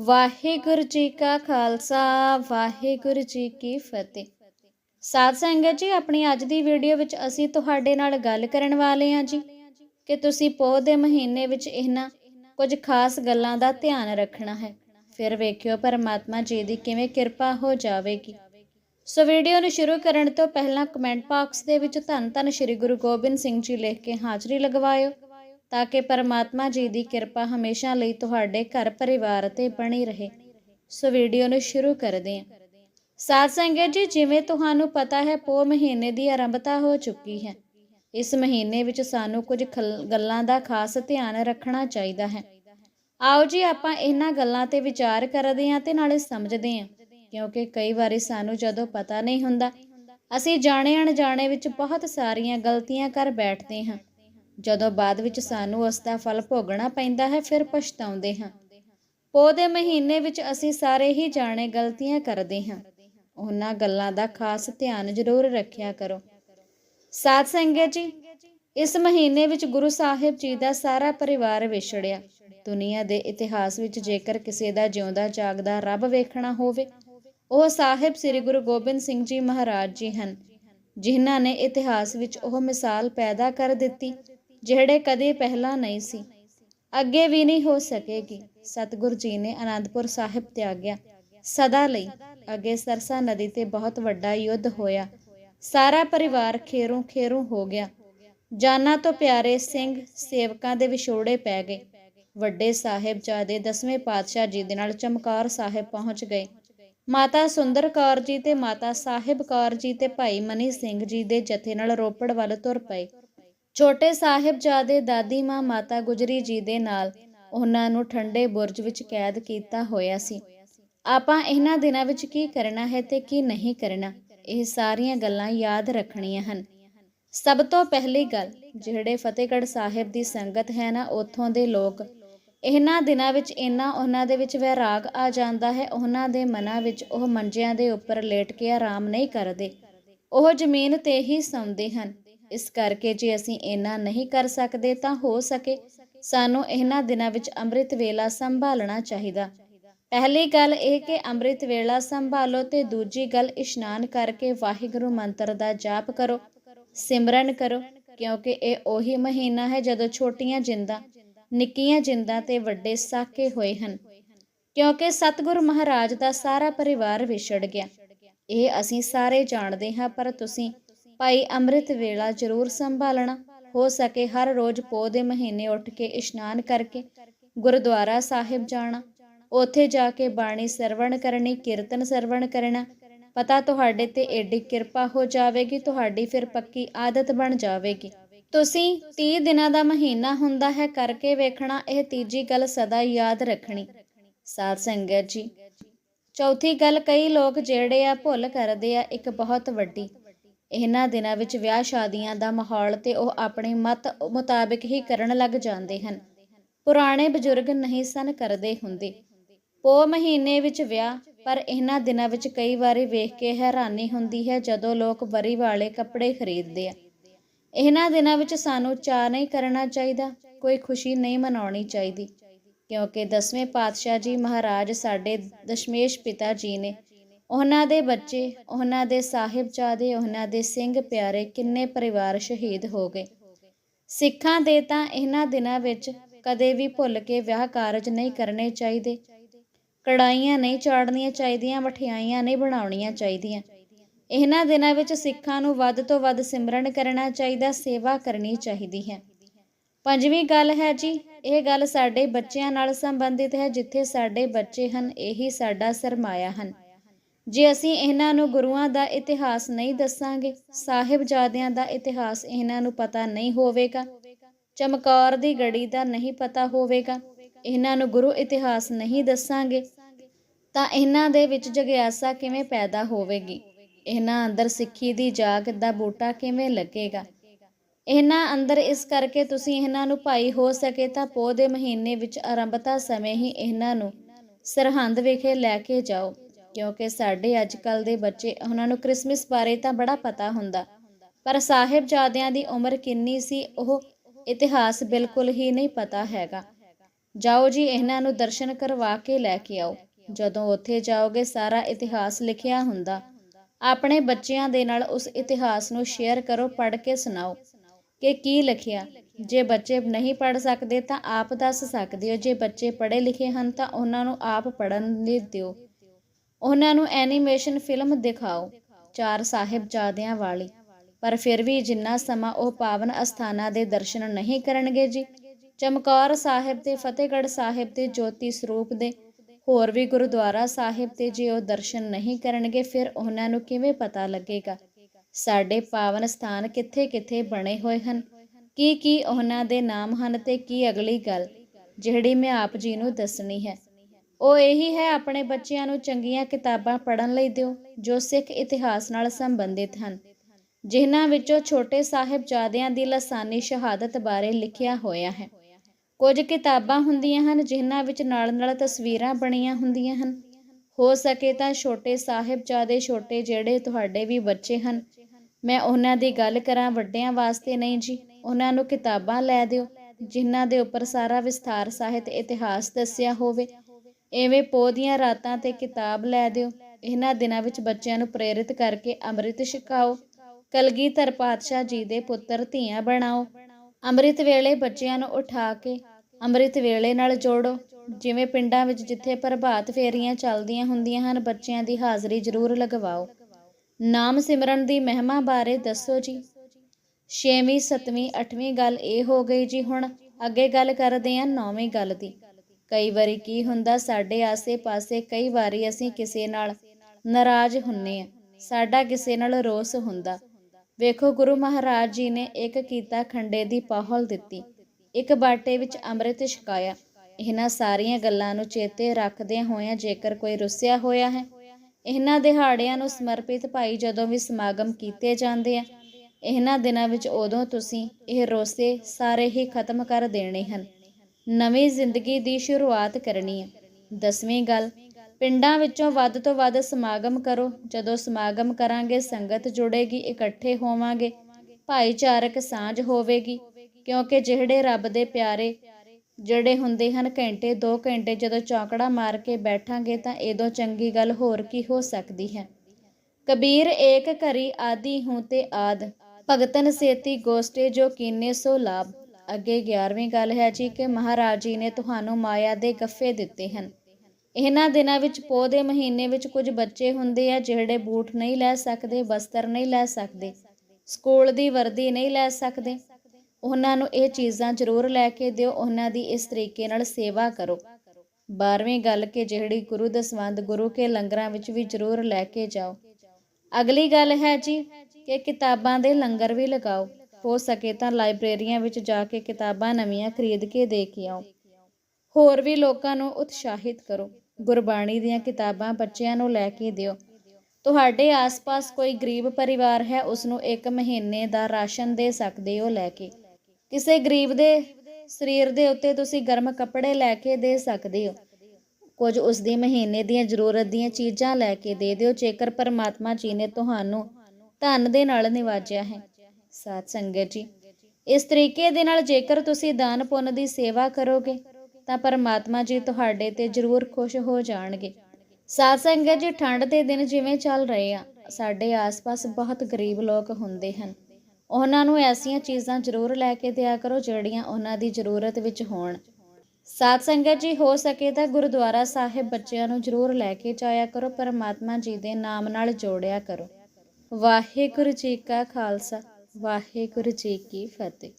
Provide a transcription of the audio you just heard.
ਵਾਹਿਗੁਰੂ ਜੀ ਕਾ ਖਾਲਸਾ, ਵਾਹਿਗੁਰੂ ਜੀ ਕੀ ਫਤਿਹ। ਸਾਧ ਸੰਗਤ ਜੀ, ਆਪਣੀ ਅੱਜ ਦੀ ਵੀਡੀਓ ਵਿੱਚ ਅਸੀਂ ਤੁਹਾਡੇ ਨਾਲ ਗੱਲ ਕਰਨ ਵਾਲੇ ਹਾਂ ਜੀ ਕਿ ਤੁਸੀਂ ਪੋਹ ਦੇ ਮਹੀਨੇ ਵਿੱਚ ਇਹਨਾਂ ਕੁਝ ਖਾਸ ਗੱਲਾਂ ਦਾ ਧਿਆਨ ਰੱਖਣਾ ਹੈ। ਫਿਰ ਵੇਖਿਓ ਪਰਮਾਤਮਾ ਜੀ ਦੀ ਕਿਵੇਂ ਕਿਰਪਾ ਹੋ ਜਾਵੇਗੀ। ਸੋ ਵੀਡੀਓ ਨੂੰ ਸ਼ੁਰੂ ਕਰਨ ਤੋਂ ਪਹਿਲਾਂ ਕਮੈਂਟ ਬਾਕਸ ਦੇ ਵਿੱਚ ਧੰਨ ਧੰਨ ਸ਼੍ਰੀ ਗੁਰੂ ਗੋਬਿੰਦ ਸਿੰਘ ਜੀ ਲਿਖ ਕੇ ਹਾਜ਼ਰੀ ਲਗਵਾਇਓ। ਤਾਂ ਕਿ ਪਰਮਾਤਮਾ ਜੀ ਦੀ ਕਿਰਪਾ ਹਮੇਸ਼ਾ ਲਈ ਤੁਹਾਡੇ ਘਰ ਪਰਿਵਾਰ ਤੇ ਬਣੀ ਰਹੇ। ਸੋ ਵੀਡੀਓ ਨੂੰ ਸ਼ੁਰੂ ਕਰਦੇ ਹਾਂ। ਸਾਧ ਸੰਗਤ ਜੀ, ਜਿਵੇਂ ਤੁਹਾਨੂੰ ਪਤਾ ਹੈ ਪੋ ਮਹੀਨੇ ਦੀ ਆਰੰਭਤਾ ਹੋ ਚੁੱਕੀ ਹੈ। ਇਸ ਮਹੀਨੇ ਵਿੱਚ ਸਾਨੂੰ ਕੁਝ ਖਲ- ਗੱਲਾਂ ਦਾ ਖਾਸ ਧਿਆਨ ਰੱਖਣਾ ਚਾਹੀਦਾ ਹੈ। ਆਓ ਜੀ, ਆਪਾਂ ਇਹਨਾਂ ਗੱਲਾਂ ਤੇ ਵਿਚਾਰ ਕਰਦੇ ਹਾਂ ਤੇ ਨਾਲੇ ਸਮਝਦੇ ਹਾਂ। ਕਿਉਂਕਿ ਕਈ ਵਾਰੀ ਸਾਨੂੰ ਜਦੋਂ ਪਤਾ ਨਹੀਂ ਹੁੰਦਾ, ਅਸੀਂ ਜਾਣੇ ਅਣਜਾਣੇ ਵਿੱਚ ਬਹੁਤ ਸਾਰੀਆਂ ਗਲਤੀਆਂ ਕਰ ਬੈਠਦੇ ਹਾਂ। ਜਦੋਂ ਬਾਅਦ ਵਿੱਚ ਸਾਨੂੰ ਉਸ ਦਾ ਫਲ ਭੋਗਣਾ ਪੈਂਦਾ ਹੈ, ਫਿਰ ਪਛਤਾਉਂਦੇ ਹਾਂ। ਪੋਹ ਦੇ ਮਹੀਨੇ ਵਿੱਚ ਅਸੀਂ ਸਾਰੇ ਹੀ ਜਾਣੇ ਗਲਤੀਆਂ ਕਰਦੇ ਹਾਂ। ਉਹਨਾਂ ਗੱਲਾਂ ਦਾ ਖਾਸ ਧਿਆਨ ਜ਼ਰੂਰ ਰੱਖਿਆ ਕਰੋ। ਸਾਧ ਸੰਗਤ ਜੀ, ਇਸ ਮਹੀਨੇ ਵਿੱਚ ਗੁਰੂ ਸਾਹਿਬ ਜੀ ਦਾ ਸਾਰਾ ਪਰਿਵਾਰ ਵਿਛੜਿਆ। ਦੁਨੀਆ ਦੇ ਇਤਿਹਾਸ ਵਿੱਚ ਜੇਕਰ ਕਿਸੇ ਦਾ ਜਿਉਂਦਾ ਜਾਗਦਾ ਰੱਬ ਵੇਖਣਾ ਹੋਵੇ, ਉਹ ਸਾਹਿਬ ਸ੍ਰੀ ਗੁਰੂ ਗੋਬਿੰਦ ਸਿੰਘ ਜੀ ਮਹਾਰਾਜ ਜੀ ਹਨ, ਜਿਨ੍ਹਾਂ ਨੇ ਇਤਿਹਾਸ ਵਿੱਚ ਉਹ ਮਿਸਾਲ ਪੈਦਾ ਕਰ ਦਿੱਤੀ ਜਿਹੜੇ ਕਦੇ ਪਹਿਲਾਂ ਨਹੀਂ ਸੀ। ਅੱਗੇ ਵੀ ਨਹੀਂ ਹੋ ਸਕੇਗੀ। ਸਤਿਗੁਰ ਜੀ ਨੇ ਆਨੰਦਪੁਰ ਸਾਹਿਬ ਤਿਆਗਿਆ। ਸਦਾ ਲਈ ਅੱਗੇ ਸਰਸਾ ਨਦੀ ਤੇ ਬਹੁਤ ਵੱਡਾ ਯੁੱਧ ਹੋਇਆ। ਸਾਰਾ ਪਰਿਵਾਰ ਖੇਰੋਂ ਖੇਰੋਂ ਹੋ ਗਿਆ। ਜਾਨਾਂ ਤੋਂ ਪਿਆਰੇ ਸਿੰਘ ਸੇਵਕਾਂ ਦੇ ਵਿਛੋੜੇ ਪੈ ਗਏ। ਵੱਡੇ ਸਾਹਿਬਜ਼ਾਦੇ ਦਸਵੇਂ ਪਾਤਸ਼ਾਹ ਜੀ ਦੇ ਨਾਲ ਚਮਕੌਰ ਸਾਹਿਬ ਪਹੁੰਚ ਗਏ। ਮਾਤਾ ਸੁੰਦਰ ਕੌਰ ਜੀ ਤੇ ਮਾਤਾ ਸਾਹਿਬ ਕੌਰ ਜੀ ਤੇ ਭਾਈ ਮਨੀ ਸਿੰਘ ਜੀ ਦੇ ਜਥੇ ਨਾਲ ਰੋਪੜ ਵੱਲ ਤੁਰ ਪਏ। ਛੋਟੇ ਸਾਹਿਬਜ਼ਾਦੇ ਦਾਦੀ ਮਾਂ ਮਾਤਾ ਗੁਜਰੀ ਜੀ ਦੇ ਨਾਲ ਉਹਨਾਂ ਨੂੰ ਠੰਡੇ ਬੁਰਜ ਵਿੱਚ ਕੈਦ ਕੀਤਾ ਹੋਇਆ ਸੀ। ਆਪਾਂ ਇਹਨਾਂ ਦਿਨਾਂ ਵਿੱਚ ਕੀ ਕਰਨਾ ਹੈ ਤੇ ਕੀ ਨਹੀਂ ਕਰਨਾ, ਇਹ ਸਾਰੀਆਂ ਗੱਲਾਂ ਯਾਦ ਰੱਖਣੀਆਂ ਹਨ। ਸਭ ਤੋਂ ਪਹਿਲੀ ਗੱਲ, ਜਿਹੜੇ ਫਤਿਹਗੜ੍ਹ ਸਾਹਿਬ ਦੀ ਸੰਗਤ ਹੈ ਨਾ, ਉੱਥੋਂ ਦੇ ਲੋਕ, ਇਹਨਾਂ ਦਿਨਾਂ ਵਿੱਚ ਇਹਨਾਂ ਉਹਨਾਂ ਦੇ ਵਿੱਚ ਵੈਰਾਗ ਆ ਜਾਂਦਾ ਹੈ, ਉਹਨਾਂ ਦੇ ਮਨਾਂ ਵਿੱਚ ਉਹ ਮੰਜਿਆਂ ਦੇ ਉੱਪਰ ਲੇਟ ਕੇ ਆਰਾਮ ਨਹੀਂ ਕਰਦੇ। ਉਹ ਜ਼ਮੀਨ ਤੇ ਹੀ ਸੌਂਦੇ ਹਨ। ਇਸ ਕਰਕੇ ਜੇ ਅਸੀਂ ਇਹਨਾਂ ਨਹੀਂ ਕਰ ਸਕਦੇ ਤਾਂ ਹੋ ਸਕੇ। ਸਾਨੂੰ ਇਹਨਾਂ ਦਿਨਾਂ ਵਿੱਚ ਅੰਮ੍ਰਿਤ ਵੇਲਾ ਸੰਭਾਲਣਾ ਚਾਹੀਦਾ। ਪਹਿਲੀ ਗੱਲ ਇਹ ਕਿ ਅੰਮ੍ਰਿਤ ਵੇਲਾ ਸੰਭਾਲੋ ਤੇ ਦੂਜੀ ਗੱਲ ਇਸ਼ਨਾਨ ਕਰਕੇ ਵਾਹਿਗੁਰੂ ਮੰਤਰ ਦਾ ਜਾਪ ਕਰੋ, ਸਿਮਰਨ ਕਰੋ, ਕਿਉਂਕਿ ਇਹ ਉਹੀ ਮਹੀਨਾ ਹੈ ਜਦੋਂ ਛੋਟੀਆਂ ਜਿੰਦਾਂ, ਨਿੱਕੀਆਂ ਜਿੰਦਾਂ ਤੇ ਵੱਡੇ ਸਾਕੇ ਹੋਏ ਹਨ। ਕਿਉਂਕਿ ਸਤਿਗੁਰੂ ਮਹਾਰਾਜ ਦਾ ਸਾਰਾ ਪਰਿਵਾਰ ਵਿਛੜ ਗਿਆ। ਇਹ ਅਸੀਂ ਸਾਰੇ ਜਾਣਦੇ ਹਾਂ, ਪਰ ਤੁਸੀਂ ਭਾਈ ਅੰਮ੍ਰਿਤ ਵੇਲਾ ਜ਼ਰੂਰ ਸੰਭਾਲਣਾ। ਹੋ ਸਕੇ ਹਰ ਰੋਜ਼ ਪੋ ਦੇ ਮਹੀਨੇ ਉੱਠ ਕੇ ਇਸ਼ਨਾਨ ਕਰਕੇ ਗੁਰਦੁਆਰਾ ਸਾਹਿਬ ਜਾਣਾ। ਉੱਥੇ ਜਾ ਕੇ ਬਾਣੀ ਸਰਵਣ ਕਰਨੀ, ਕੀਰਤਨ ਸਰਵਣ ਕਰਨਾ। ਪਤਾ ਤੁਹਾਡੇ ਤੇ ਏਡੀ ਕਿਰਪਾ ਹੋ ਜਾਵੇਗੀ, ਤੁਹਾਡੀ ਫਿਰ ਪੱਕੀ ਆਦਤ ਬਣ ਜਾਵੇਗੀ। ਤੁਸੀਂ 30 ਦਿਨਾਂ ਦਾ ਮਹੀਨਾ ਹੁੰਦਾ ਹੈ ਕਰਕੇ ਵੇਖਣਾ, ਇਹ ਤੀਜੀ ਗੱਲ ਸਦਾ ਯਾਦ ਰੱਖਣੀ। ਸਾਧ ਸੰਗਤ ਜੀ, ਚੌਥੀ ਗੱਲ ਕਈ ਲੋਕ ਜਿਹੜੇ ਆ ਭੁੱਲ ਕਰਦੇ ਆ, ਇੱਕ ਬਹੁਤ ਵੱਡੀ ਇਹਨਾਂ ਦਿਨਾਂ ਵਿੱਚ ਵਿਆਹ ਸ਼ਾਦੀਆਂ ਦਾ ਮਾਹੌਲ ਤੇ ਉਹ ਆਪਣੇ ਮਤ ਮੁਤਾਬਿਕ ਹੀ ਕਰਨ ਲੱਗ ਜਾਂਦੇ ਹਨ। ਪੁਰਾਣੇ ਬਜ਼ੁਰਗ ਨਹੀਂ ਸਨ ਕਰਦੇ ਹੁੰਦੇ। ਪੋ ਮਹੀਨੇ ਵਿੱਚ ਵਿਆਹ, ਪਰ ਇਹਨਾਂ ਦਿਨਾਂ ਵਿੱਚ ਕਈ ਵਾਰੀ ਵੇਖ ਕੇ ਹੈਰਾਨੀ ਹੁੰਦੀ ਹੈ ਜਦੋਂ ਲੋਕ ਵਰੀ ਵਾਲੇ ਕੱਪੜੇ ਖਰੀਦਦੇ ਆ। ਇਹਨਾਂ ਦਿਨਾਂ ਵਿੱਚ ਸਾਨੂੰ ਚਾਹ ਨਹੀਂ ਕਰਨਾ ਚਾਹੀਦਾ, ਕੋਈ ਖੁਸ਼ੀ ਨਹੀਂ ਮਨਾਉਣੀ ਚਾਹੀਦੀ। ਕਿਉਂਕਿ ਦਸਵੇਂ ਪਾਤਸ਼ਾਹ ਜੀ ਮਹਾਰਾਜ ਸਾਡੇ ਦਸ਼ਮੇਸ਼ ਪਿਤਾ ਜੀ ਨੇ ਉਹਨਾਂ ਦੇ ਬੱਚੇ, ਉਹਨਾਂ ਦੇ ਸਾਹਿਬਜ਼ਾਦੇ, ਉਹਨਾਂ ਦੇ ਸਿੰਘ ਪਿਆਰੇ ਕਿੰਨੇ ਪਰਿਵਾਰ ਸ਼ਹੀਦ ਹੋ ਗਏ। ਸਿੱਖਾਂ ਦੇ ਤਾਂ ਇਹਨਾਂ ਦਿਨਾਂ ਵਿੱਚ ਕਦੇ ਵੀ ਭੁੱਲ ਕੇ ਵਿਆਹ ਕਾਰਜ ਨਹੀਂ ਕਰਨੇ ਚਾਹੀਦੇ। ਕੜਾਈਆਂ ਨਹੀਂ ਚਾੜਨੀਆਂ ਚਾਹੀਦੀਆਂ, ਮਠਿਆਈਆਂ ਨਹੀਂ ਬਣਾਉਣੀਆਂ ਚਾਹੀਦੀਆਂ। ਇਹਨਾਂ ਦਿਨਾਂ ਵਿੱਚ ਸਿੱਖਾਂ ਨੂੰ ਵੱਧ ਤੋਂ ਵੱਧ ਸਿਮਰਨ ਕਰਨਾ ਚਾਹੀਦਾ, ਸੇਵਾ ਕਰਨੀ ਚਾਹੀਦੀ ਹੈ। ਪੰਜਵੀਂ ਗੱਲ ਹੈ ਜੀ, ਇਹ ਗੱਲ ਸਾਡੇ ਬੱਚਿਆਂ ਨਾਲ ਸੰਬੰਧਿਤ ਹੈ, ਜਿੱਥੇ ਸਾਡੇ ਬੱਚੇ ਹਨ, ਇਹੀ ਸਾਡਾ ਸਰਮਾਇਆ ਹਨ। ਜੇ ਅਸੀਂ ਇਹਨਾਂ ਨੂੰ ਗੁਰੂਆਂ ਦਾ ਇਤਿਹਾਸ ਨਹੀਂ ਦੱਸਾਂਗੇ, ਸਾਹਿਬਜ਼ਾਦਿਆਂ ਦਾ ਇਤਿਹਾਸ ਇਹਨਾਂ ਨੂੰ ਪਤਾ ਨਹੀਂ ਹੋਵੇਗਾ, ਚਮਕੌਰ ਦੀ ਗੜੀ ਦਾ ਨਹੀਂ ਪਤਾ ਹੋਵੇਗਾ, ਇਹਨਾਂ ਨੂੰ ਗੁਰੂ ਇਤਿਹਾਸ ਨਹੀਂ ਦੱਸਾਂਗੇ, ਤਾਂ ਇਹਨਾਂ ਦੇ ਵਿੱਚ ਜਗਿਆਸਾ ਕਿਵੇਂ ਪੈਦਾ ਹੋਵੇਗੀ? ਇਹਨਾਂ ਅੰਦਰ ਸਿੱਖੀ ਦੀ ਜਾਗ ਦਾ ਬੂਟਾ ਕਿਵੇਂ ਲੱਗੇਗਾ? ਇਹਨਾਂ ਅੰਦਰ ਇਸ ਕਰਕੇ ਤੁਸੀਂ ਇਹਨਾਂ ਨੂੰ ਭਾਈ ਹੋ ਸਕੇ ਤਾਂ ਪੋਹ ਦੇ ਮਹੀਨੇ ਵਿੱਚ ਆਰੰਭਤਾ ਸਮੇਂ ਹੀ ਇਹਨਾਂ ਨੂੰ ਸਰਹੰਦ ਵਿਖੇ ਲੈ ਕੇ ਜਾਓ। ਕਿਉਂਕਿ ਸਾਡੇ ਅੱਜ ਕੱਲ ਦੇ ਬੱਚੇ, ਉਹਨਾਂ ਨੂੰ ਕ੍ਰਿਸਮਸ ਬਾਰੇ ਤਾਂ ਬੜਾ ਪਤਾ ਹੁੰਦਾ। ਪਰ ਸਾਹਿਬਜ਼ਾਦਿਆਂ ਦੀ ਉਮਰ ਕਿੰਨੀ ਸੀ, ਉਹ ਇਤਿਹਾਸ ਬਿਲਕੁਲ ਹੀ ਨਹੀਂ ਪਤਾ ਹੈਗਾ। ਜਾਓ ਜੀ, ਇਹਨਾਂ ਨੂੰ ਦਰਸ਼ਨ ਕਰਵਾ ਕੇ ਲੈ ਕੇ ਆਓ। ਜਦੋਂ ਉੱਥੇ ਜਾਓਗੇ, ਸਾਰਾ ਇਤਿਹਾਸ ਲਿਖਿਆ ਹੁੰਦਾ। ਆਪਣੇ ਬੱਚਿਆਂ ਦੇ ਨਾਲ ਉਸ ਇਤਿਹਾਸ ਨੂੰ ਸ਼ੇਅਰ ਕਰੋ, ਪੜ੍ਹ ਕੇ ਸੁਣਾਓ ਕਿ ਕੀ ਲਿਖਿਆ। ਜੇ ਬੱਚੇ ਨਹੀਂ ਪੜ੍ਹ ਸਕਦੇ ਤਾਂ ਆਪ ਦੱਸ ਸਕਦੇ ਹੋ। ਜੇ ਬੱਚੇ ਪੜ੍ਹੇ ਲਿਖੇ ਹਨ ਤਾਂ ਉਹਨਾਂ ਨੂੰ ਆਪ ਪੜ੍ਹਨ ਦਿਓ। ਉਹਨਾਂ ਨੂੰ ਐਨੀਮੇਸ਼ਨ ਫਿਲਮ ਦਿਖਾਓ, ਚਾਰ ਸਾਹਿਬਜ਼ਾਦਿਆਂ ਵਾਲੀ। ਪਰ ਫਿਰ ਵੀ ਜਿੰਨਾ ਸਮਾਂ ਉਹ ਪਾਵਨ ਅਸਥਾਨਾਂ ਦੇ ਦਰਸ਼ਨ ਨਹੀਂ ਕਰਨਗੇ ਜੀ, ਚਮਕੌਰ ਸਾਹਿਬ ਤੇ ਫਤਿਹਗੜ੍ਹ ਸਾਹਿਬ ਤੇ ਜੋਤੀ ਸਰੂਪ ਦੇ, ਹੋਰ ਵੀ ਗੁਰਦੁਆਰਾ ਸਾਹਿਬ ਤੇ ਜੇ ਉਹ ਦਰਸ਼ਨ ਨਹੀਂ ਕਰਨਗੇ, ਫਿਰ ਉਹਨਾਂ ਨੂੰ ਕਿਵੇਂ ਪਤਾ ਲੱਗੇਗਾ? ਸਾਡੇ ਪਾਵਨ ਸਥਾਨ ਕਿੱਥੇ-ਕਿੱਥੇ ਬਣੇ ਹੋਏ ਹਨ? ਕੀ ਕੀ ਉਹਨਾਂ ਦੇ ਨਾਮ ਹਨ ਤੇ ਕੀ ਅਗਲੀ ਗੱਲ? ਜਿਹੜੀ ਮੈਂ ਆਪ ਜੀ ਨੂੰ ਦੱਸਣੀ ਹੈ। ਉਹ ਇਹੀ ਹੈ, ਆਪਣੇ ਬੱਚਿਆਂ ਨੂੰ ਚੰਗੀਆਂ ਕਿਤਾਬਾਂ ਪੜ੍ਹਨ ਲਈ ਦਿਓ, ਜੋ ਸਿੱਖ ਇਤਿਹਾਸ ਨਾਲ ਸੰਬੰਧਿਤ ਹਨ। ਜਿਨ੍ਹਾਂ ਵਿੱਚੋਂ ਛੋਟੇ ਸਾਹਿਬਜ਼ਾਦਿਆਂ ਦੀ ਲਸਾਨੀ ਸ਼ਹਾਦਤ ਬਾਰੇ ਲਿਖਿਆ ਹੋਇਆ ਹੈ। ਕੁਝ ਕਿਤਾਬਾਂ ਹੁੰਦੀਆਂ ਹਨ, ਜਿਨ੍ਹਾਂ ਵਿੱਚ ਨਾਲ-ਨਾਲ ਤਸਵੀਰਾਂ ਬਣੀਆਂ ਹੁੰਦੀਆਂ ਹਨ। ਹੋ ਸਕੇ ਤਾਂ ਛੋਟੇ ਸਾਹਿਬਜ਼ਾਦੇ ਛੋਟੇ ਜਿਹੜੇ ਤੁਹਾਡੇ ਵੀ ਬੱਚੇ ਹਨ। ਮੈਂ ਉਹਨਾਂ ਦੀ ਗੱਲ ਕਰਾਂ, ਵੱਡਿਆਂ ਵਾਸਤੇ ਨਹੀਂ ਜੀ। ਉਹਨਾਂ ਨੂੰ ਕਿਤਾਬਾਂ ਲੈ ਦਿਓ, ਜਿਨ੍ਹਾਂ ਦੇ ਉੱਪਰ ਸਾਰਾ ਵਿਸਥਾਰ ਸਾਹਿਤ ਇਤਿਹਾਸ ਦੱਸਿਆ ਹੋਵੇ। ਇਵੇਂ ਪੋਹ ਦੀਆਂ ਰਾਤਾਂ ਤੇ ਕਿਤਾਬ ਲੈ ਦਿਓ। ਇਹਨਾਂ ਦਿਨਾਂ ਵਿੱਚ ਬੱਚਿਆਂ ਨੂੰ ਪ੍ਰੇਰਿਤ ਕਰਕੇ ਅੰਮ੍ਰਿਤ ਛਕਾਓ। ਕਲਗੀਧਰ ਪਾਤਸ਼ਾਹ ਜੀ ਦੇ ਪੁੱਤਰ ਧੀਆਂ ਬਣਾਓ। ਅੰਮ੍ਰਿਤ ਵੇਲੇ ਬੱਚਿਆਂ ਨੂੰ ਉਠਾ ਕੇ ਅੰਮ੍ਰਿਤ ਵੇਲੇ ਨਾਲ ਜੋੜੋ। ਜਿਵੇਂ ਪਿੰਡਾਂ ਵਿੱਚ ਜਿੱਥੇ ਪ੍ਰਭਾਤ ਫੇਰੀਆਂ ਚੱਲਦੀਆਂ ਹੁੰਦੀਆਂ ਹਨ, ਬੱਚਿਆਂ ਦੀ ਹਾਜ਼ਰੀ ਜ਼ਰੂਰ ਲਗਵਾਓ। ਨਾਮ ਸਿਮਰਨ ਦੀ ਮਹਿਮਾ ਬਾਰੇ ਦੱਸੋ ਜੀ। ਛੇਵੀਂ, ਸੱਤਵੀਂ, ਅੱਠਵੀਂ ਗੱਲ ਇਹ ਹੋ ਗਈ ਜੀ ਹੁਣ। ਅੱਗੇ ਗੱਲ ਕਰਦੇ ਹਾਂ ਨੌਵੀਂ ਗੱਲ ਦੀ। ਕਈ ਵਾਰੀ ਕੀ ਹੁੰਦਾ, ਸਾਡੇ ਆਸੇ-ਪਾਸੇ ਕਈ ਵਾਰੀ ਅਸੀਂ ਕਿਸੇ ਨਾਲ ਨਾਰਾਜ਼ ਹੁੰਨੇ ਆ। ਸਾਡਾ ਕਿਸੇ ਨਾਲ ਰੋਸ ਹੁੰਦਾ। ਵੇਖੋ, ਗੁਰੂ ਮਹਾਰਾਜ ਜੀ ਨੇ ਇੱਕ ਕੀਤਾ ਖੰਡੇ ਦੀ ਪਾਹਲ ਦਿੱਤੀ। ਇੱਕ ਬਾਟੇ ਵਿੱਚ ਅੰਮ੍ਰਿਤ ਛਕਾਇਆ। ਇਹਨਾਂ ਸਾਰੀਆਂ ਗੱਲਾਂ ਨੂੰ ਚੇਤੇ ਰੱਖਦਿਆਂ ਹੋਇਆਂ ਜੇਕਰ ਕੋਈ ਰੁੱਸਿਆ ਹੋਇਆ ਹੈ, ਇਹਨਾਂ ਦਿਹਾੜਿਆਂ ਨੂੰ ਸਮਰਪਿਤ ਭਾਈ ਜਦੋਂ ਵੀ ਸਮਾਗਮ ਕੀਤੇ ਜਾਂਦੇ ਆ, ਇਹਨਾਂ ਦਿਨਾਂ ਵਿੱਚ ਉਦੋਂ ਤੁਸੀਂ ਇਹ ਰੋਸੇ ਸਾਰੇ ਹੀ ਖਤਮ ਕਰ ਦੇਣੇ ਹਨ। ਨਵੀਂ ਜ਼ਿੰਦਗੀ ਦੀ ਸ਼ੁਰੂਆਤ ਕਰਨੀ ਹੈ। ਦਸਵੀਂ ਗੱਲ, ਪਿੰਡਾਂ ਵਿੱਚੋਂ ਵੱਧ ਤੋਂ ਵੱਧ ਸਮਾਗਮ ਕਰੋ। ਜਦੋਂ ਸਮਾਗਮ ਕਰਾਂਗੇ, ਸੰਗਤ ਜੁੜੇਗੀ, ਇਕੱਠੇ ਹੋਵਾਂਗੇ। ਭਾਈਚਾਰਕ ਸਾਂਝ ਹੋਵੇਗੀ, ਕਿਉਂਕਿ ਜਿਹੜੇ ਰੱਬ ਦੇ ਪਿਆਰੇ, ਜਿਹੜੇ ਹੁੰਦੇ ਹਨ ਘੰਟੇ 2 ਘੰਟੇ ਜਦੋਂ ਚੌਕੜਾ ਮਾਰ ਕੇ ਬੈਠਾਂਗੇ ਤਾਂ ਇਹਦੋਂ ਚੰਗੀ ਗੱਲ ਹੋਰ ਕੀ ਹੋ ਸਕਦੀ ਹੈ। ਕਬੀਰ ਏਕ ਘਰੀ ਆਦੀ ਹੂੰ ਤੇ ਆਦ, ਭਗਤਨ ਸੇਤੀ ਗੋਸਟੇ ਜੋ ਕੀਨੇ ਸੋ ਲਾਭ। ਅੱਗੇ 11ਵੀਂ ਗੱਲ ਹੈ ਜੀ ਕਿ ਮਹਾਰਾਜ ਜੀ ਨੇ ਤੁਹਾਨੂੰ ਮਾਇਆ ਦੇ ਗੱਫੇ ਦਿੱਤੇ ਹਨ। ਇਹਨਾਂ ਦਿਨਾਂ ਵਿੱਚ ਪੋ ਦੇ ਮਹੀਨੇ ਵਿੱਚ ਕੁਝ ਬੱਚੇ ਹੁੰਦੇ ਆ ਜਿਹੜੇ ਬੂਟ ਨਹੀਂ ਲੈ ਸਕਦੇ, ਬਸਤਰ ਨਹੀਂ ਲੈ ਸਕਦੇ, ਸਕੂਲ ਦੀ ਵਰਦੀ ਨਹੀਂ ਲੈ ਸਕਦੇ। ਉਹਨਾਂ ਨੂੰ ਇਹ ਚੀਜ਼ਾਂ ਜ਼ਰੂਰ ਲੈ ਕੇ ਦਿਓ, ਉਹਨਾਂ ਦੀ ਇਸ ਤਰੀਕੇ ਨਾਲ ਸੇਵਾ ਕਰੋ। 12ਵੀਂ ਗੱਲ ਕਿ ਜਿਹੜੀ ਗੁਰੂ ਦਸਵੰਦ ਗੁਰੂ ਕੇ ਲੰਗਰਾਂ ਵਿੱਚ ਵੀ ਜ਼ਰੂਰ ਲੈ ਕੇ ਜਾਓ। ਅਗਲੀ ਗੱਲ ਹੈ ਜੀ ਕਿ ਕਿਤਾਬਾਂ ਦੇ ਲੰਗਰ ਵੀ ਲਗਾਓ। ਹੋ ਸਕੇ ਤਾਂ ਲਾਇਬ੍ਰੇਰੀਆਂ ਵਿੱਚ ਜਾ ਕੇ ਕਿਤਾਬਾਂ ਨਵੀਆਂ ਖਰੀਦ ਕੇ ਦੇ ਕੇ ਆਓ। ਹੋਰ ਵੀ ਲੋਕਾਂ ਨੂੰ ਉਤਸ਼ਾਹਿਤ ਕਰੋ। ਗੁਰਬਾਣੀ ਦੀਆਂ ਕਿਤਾਬਾਂ ਬੱਚਿਆਂ ਨੂੰ ਲੈ ਕੇ ਦਿਓ। ਤੁਹਾਡੇ ਆਸ-ਪਾਸ ਕੋਈ ਗਰੀਬ ਪਰਿਵਾਰ ਹੈ, ਉਸ ਨੂੰ ਇੱਕ ਮਹੀਨੇ ਦਾ ਰਾਸ਼ਨ ਦੇ ਸਕਦੇ ਹੋ ਲੈ ਕੇ। ਕਿਸੇ ਗਰੀਬ ਦੇ ਸਰੀਰ ਦੇ ਉੱਤੇ ਤੁਸੀਂ ਗਰਮ ਕੱਪੜੇ ਲੈ ਕੇ ਦੇ ਸਕਦੇ ਹੋ। ਕੁਝ ਉਸ ਦੀ ਮਹੀਨੇ ਦੀਆਂ ਜ਼ਰੂਰਤ ਦੀਆਂ ਚੀਜ਼ਾਂ ਲੈ ਕੇ ਦੇ ਦਿਓ, ਜੇਕਰ ਪਰਮਾਤਮਾ ਜੀ ਨੇ ਤੁਹਾਨੂੰ ਧਨ ਦੇ ਨਾਲ ਨਿਵਾਜਿਆ ਹੈ। ਸਾਧ ਸੰਗਤ ਜੀ, ਇਸ ਤਰੀਕੇ ਦੇ ਨਾਲ ਜੇਕਰ ਤੁਸੀਂ ਦਾਨ ਪੁੰਨ ਦੀ ਸੇਵਾ ਕਰੋਗੇ, ਤਾਂ ਪਰਮਾਤਮਾ ਜੀ ਤੁਹਾਡੇ ਤੇ ਜ਼ਰੂਰ ਖੁਸ਼ ਹੋ ਜਾਣਗੇ। ਸਾਧ ਸੰਗਤ ਜੀ, ਠੰਡ ਦੇ ਦਿਨ ਜਿਵੇਂ ਚੱਲ ਰਹੇ ਆ, ਸਾਡੇ ਆਸ-ਪਾਸ ਬਹੁਤ ਗਰੀਬ ਲੋਕ ਹੁੰਦੇ ਹਨ। ਉਹਨਾਂ ਨੂੰ ਐਸੀਆਂ ਚੀਜ਼ਾਂ ਜ਼ਰੂਰ ਲੈ ਕੇ ਦਿਆ ਕਰੋ, ਜਿਹੜੀਆਂ ਉਹਨਾਂ ਦੀ ਜ਼ਰੂਰਤ ਵਿੱਚ ਹੋਣ। ਸਾਧ ਸੰਗਤ ਜੀ, ਹੋ ਸਕੇ ਤਾਂ ਗੁਰਦੁਆਰਾ ਸਾਹਿਬ ਬੱਚਿਆਂ ਨੂੰ ਜ਼ਰੂਰ ਲੈ ਕੇ ਜਾਇਆ ਕਰੋ, ਪਰਮਾਤਮਾ ਜੀ ਦੇ ਨਾਮ ਨਾਲ ਜੋੜਿਆ ਕਰੋ। ਵਾਹਿਗੁਰੂ ਜੀ ਕਾ ਖਾਲਸਾ। ਵਾਹਿਗੁਰੂ ਜੀ ਕੀ ਫਤਿਹ।